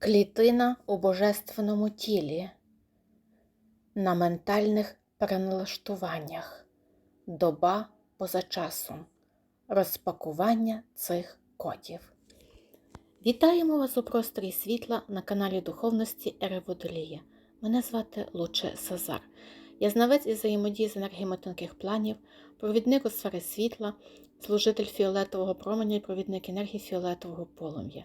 Клітина у божественному тілі, на ментальних переналаштуваннях, доба поза часом, розпакування цих кодів. Вітаємо вас у просторі світла на каналі Духовності Ери Водолія. Мене звати Луче Сазар. Я знавець із взаємодії з енергіями тонких планів, провідник у сфери світла, служитель фіолетового променя і провідник енергії фіолетового полум'я.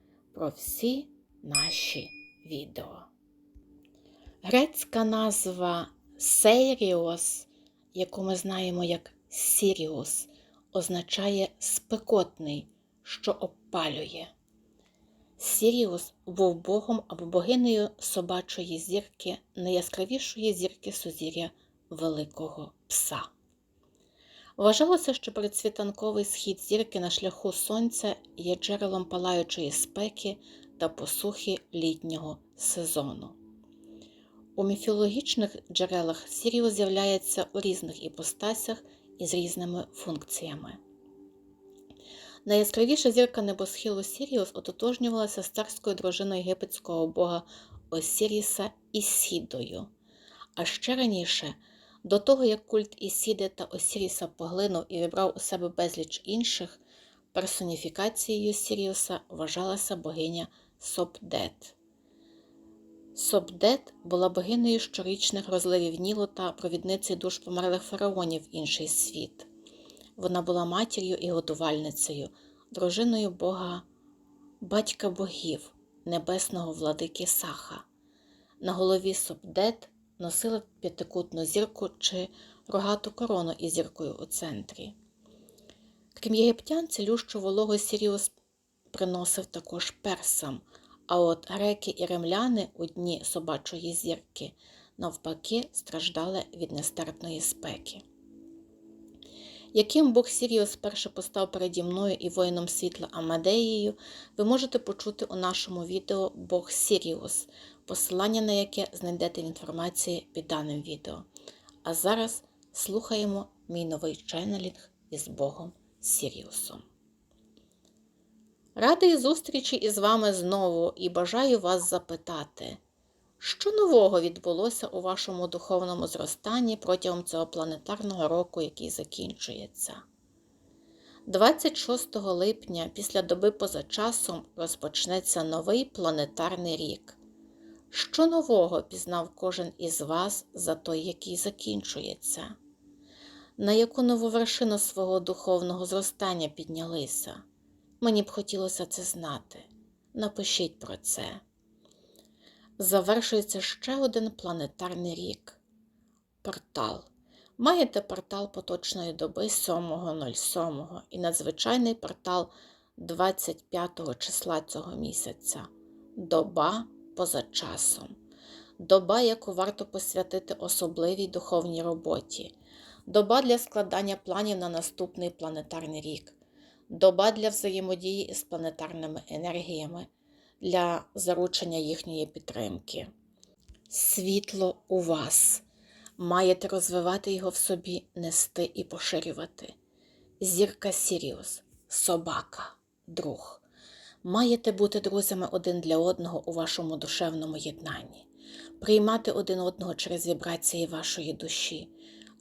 про всі наші відео. Грецька назва Сейріос, яку ми знаємо як Сіріус, означає спекотний, що обпалює. Сіріус був богом або богинею собачої зірки, найяскравішої зірки сузір'я Великого Пса. Вважалося, що передсвітанковий схід зірки на шляху сонця є джерелом палаючої спеки та посухи літнього сезону. У міфологічних джерелах Сіріус з'являється у різних іпостасях і з різними функціями. Найяскравіша зірка небосхилу Сіріус ототожнювалася з царською дружиною єгипетського бога Осіріса Ісідою, а ще раніше – до того, як культ Ісіди та Осіріса поглинув і вибрав у себе безліч інших, персоніфікацією Сіріуса вважалася богиня Сопдет. Сопдет була богинею щорічних розливів Нілу та провідницею душ померлих фараонів інший світ. Вона була матір'ю і готувальницею, дружиною бога, батька богів, небесного владики Саха. На голові Сопдет носили п'ятикутну зірку чи рогату корону із зіркою у центрі. Крім єгиптян, цілющу вологу Сіріус приносив також персам, а от греки і римляни у дні собачої зірки навпаки страждали від нестерпної спеки. Яким Бог Сіріус перше постав переді мною і воїном світла Амадеєю, ви можете почути у нашому відео Бог Сіріус, посилання на яке знайдете в інформації під даним відео. А зараз слухаємо мій новий ченнелінг із Богом Сіріусом. Радий зустрічі із вами знову і бажаю вас запитати, що нового відбулося у вашому духовному зростанні протягом цього планетарного року, який закінчується. 26 липня після доби поза часом розпочнеться новий планетарний рік. Що нового пізнав кожен із вас за той, який закінчується? На яку нову вершину свого духовного зростання піднялися? Мені б хотілося це знати. Напишіть про це. Завершується ще один планетарний рік. Портал. Маєте портал поточної доби 7.07 і надзвичайний портал 25 числа цього місяця. Доба поза часом. Доба, яку варто посвятити особливій духовній роботі. Доба для складання планів на наступний планетарний рік. Доба для взаємодії із планетарними енергіями для заручення їхньої підтримки. Світло у вас. Маєте розвивати його в собі, нести і поширювати. Зірка Сіріус, собака, друг. Маєте бути друзями один для одного у вашому душевному єднанні, приймати один одного через вібрації вашої душі,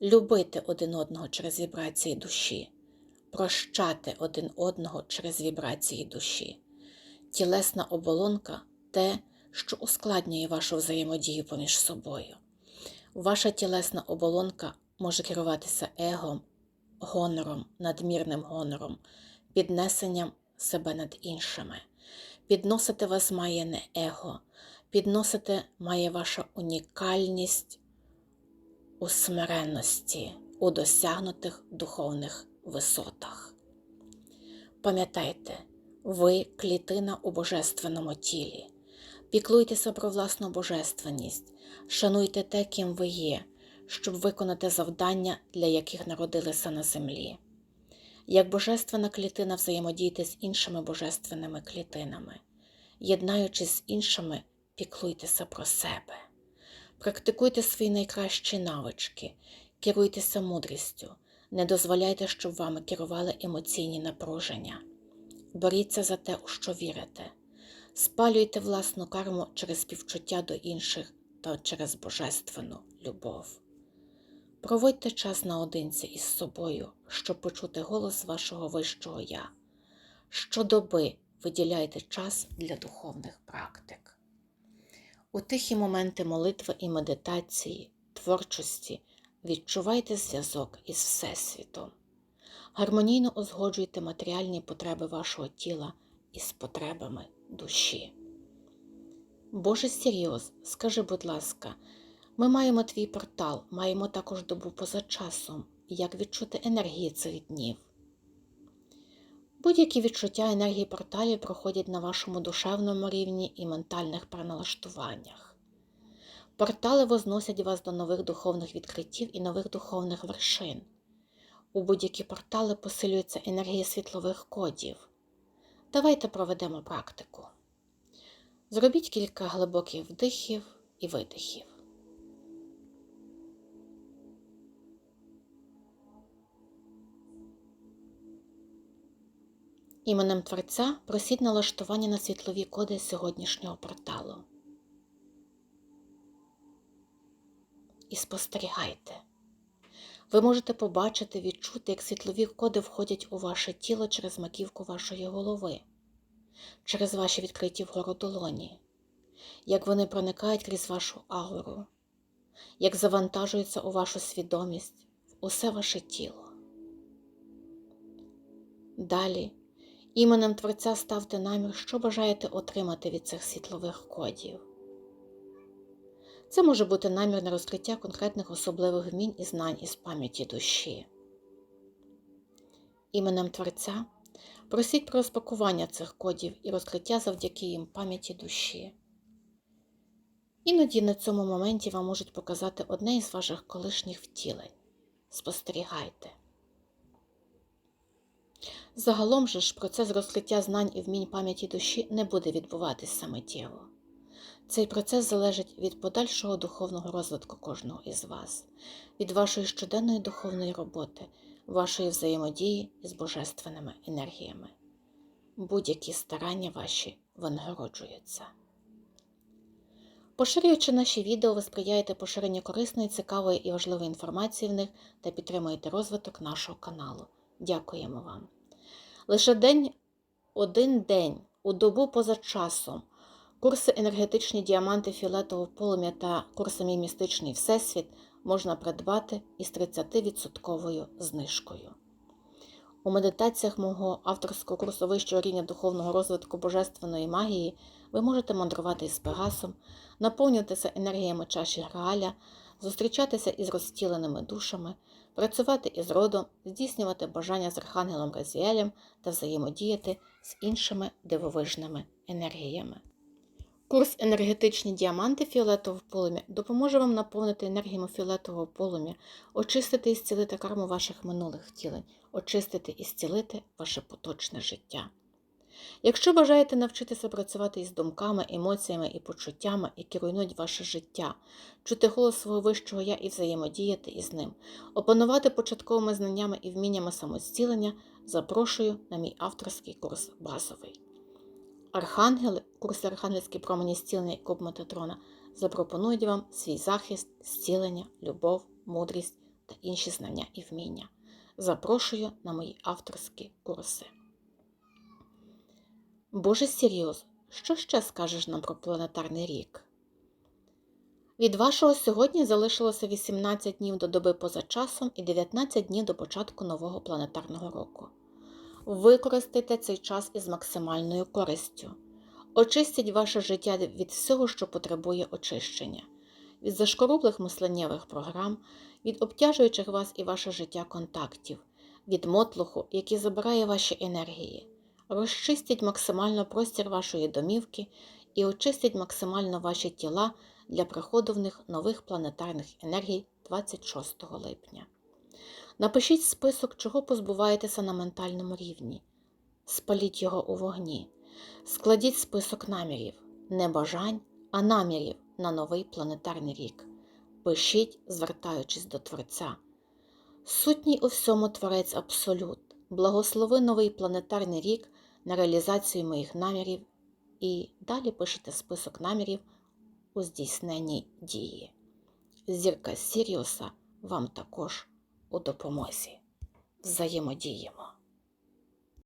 любити один одного через вібрації душі, прощати один одного через вібрації душі тілесна оболонка те, що ускладнює вашу взаємодію поміж собою. Ваша тілесна оболонка може керуватися егом, гонором, надмірним гонором, піднесенням себе над іншими. Підносити вас має не его, підносити має ваша унікальність у смиренності, у досягнутих духовних висотах. Пам'ятайте, ви клітина у божественному тілі. Піклуйтеся про власну божественність, шануйте те, ким ви є, щоб виконати завдання, для яких народилися на землі. Як божественна клітина взаємодійте з іншими божественними клітинами, єднаючись з іншими, піклуйтеся про себе. Практикуйте свої найкращі навички, керуйтеся мудрістю, не дозволяйте, щоб вами керували емоційні напруження. Боріться за те, у що вірите. Спалюйте власну карму через співчуття до інших та через божественну любов. Проводьте час наодинці із собою, щоб почути голос вашого вищого Я. Щодоби виділяйте час для духовних практик. У тихі моменти молитви і медитації, творчості відчувайте зв'язок із Всесвітом. Гармонійно узгоджуйте матеріальні потреби вашого тіла із потребами душі. Боже Сіріоз, скажи, будь ласка, ми маємо твій портал, маємо також добу поза часом. Як відчути енергії цих днів? Будь-які відчуття енергії порталів проходять на вашому душевному рівні і ментальних переналаштуваннях. Портали возносять вас до нових духовних відкриттів і нових духовних вершин. У будь-які портали посилюється енергія світлових кодів. Давайте проведемо практику. Зробіть кілька глибоких вдихів і видихів. Іменем Творця просіть налаштування на світлові коди сьогоднішнього порталу. І спостерігайте. Ви можете побачити, відчути, як світлові коди входять у ваше тіло через маківку вашої голови, через ваші відкриті вгору долоні, як вони проникають крізь вашу ауру, як завантажуються у вашу свідомість, усе ваше тіло. Далі іменем Творця ставте намір, що бажаєте отримати від цих світлових кодів. Це може бути намір на розкриття конкретних особливих вмінь і знань із пам'яті душі. Іменем Творця просіть про розпакування цих кодів і розкриття завдяки їм пам'яті душі. Іноді на цьому моменті вам можуть показати одне із ваших колишніх втілень. Спостерігайте. Загалом же ж процес розкриття знань і вмінь пам'яті душі не буде відбуватись самотєво. Цей процес залежить від подальшого духовного розвитку кожного із вас, від вашої щоденної духовної роботи, вашої взаємодії з божественними енергіями. Будь-які старання ваші винагороджуються. Поширюючи наші відео, ви сприяєте поширенню корисної, цікавої і важливої інформації в них та підтримуєте розвиток нашого каналу. Дякуємо вам. Лише день, один день у добу поза часом. Курси енергетичні діаманти фіолетового полум'я та курси мій містичний всесвіт можна придбати із 30% знижкою. У медитаціях мого авторського курсу вищого рівня духовного розвитку божественної магії ви можете мандрувати із Пегасом, наповнюватися енергіями чаші Грааля, зустрічатися із розтіленими душами, працювати із родом, здійснювати бажання з Архангелом Разіелем та взаємодіяти з іншими дивовижними енергіями. Курс енергетичні діаманти фіолетового полум'я допоможе вам наповнити енергіями фіолетового полум'я, очистити і зцілити карму ваших минулих втілень, очистити і зцілити ваше поточне життя. Якщо бажаєте навчитися працювати із думками, емоціями і почуттями, які руйнують ваше життя, чути голос свого вищого я і взаємодіяти із ним, опанувати початковими знаннями і вміннями самостілення, запрошую на мій авторський курс базовий. Архангели, курси Архангельські промені зцілення і куб Метатрона запропонують вам свій захист, зцілення, любов, мудрість та інші знання і вміння. Запрошую на мої авторські курси. Боже Сіріус, що ще скажеш нам про планетарний рік? Від вашого сьогодні залишилося 18 днів до доби поза часом і 19 днів до початку нового планетарного року. Використайте цей час із максимальною користю. Очистіть ваше життя від всього, що потребує очищення, від зашкорублих мисленнєвих програм, від обтяжуючих вас і ваше життя контактів, від мотлуху, який забирає ваші енергії. Розчистіть максимально простір вашої домівки і очистить максимально ваші тіла для приходу в них нових планетарних енергій 26 липня. Напишіть список, чого позбуваєтеся на ментальному рівні. Спаліть його у вогні. Складіть список намірів, не бажань, а намірів на новий планетарний рік. Пишіть, звертаючись до Творця. Сутній у всьому Творець Абсолют. Благослови новий планетарний рік на реалізацію моїх намірів і далі пишете список намірів у здійсненні дії. Зірка Сіріуса вам також у допомозі. Взаємодіємо.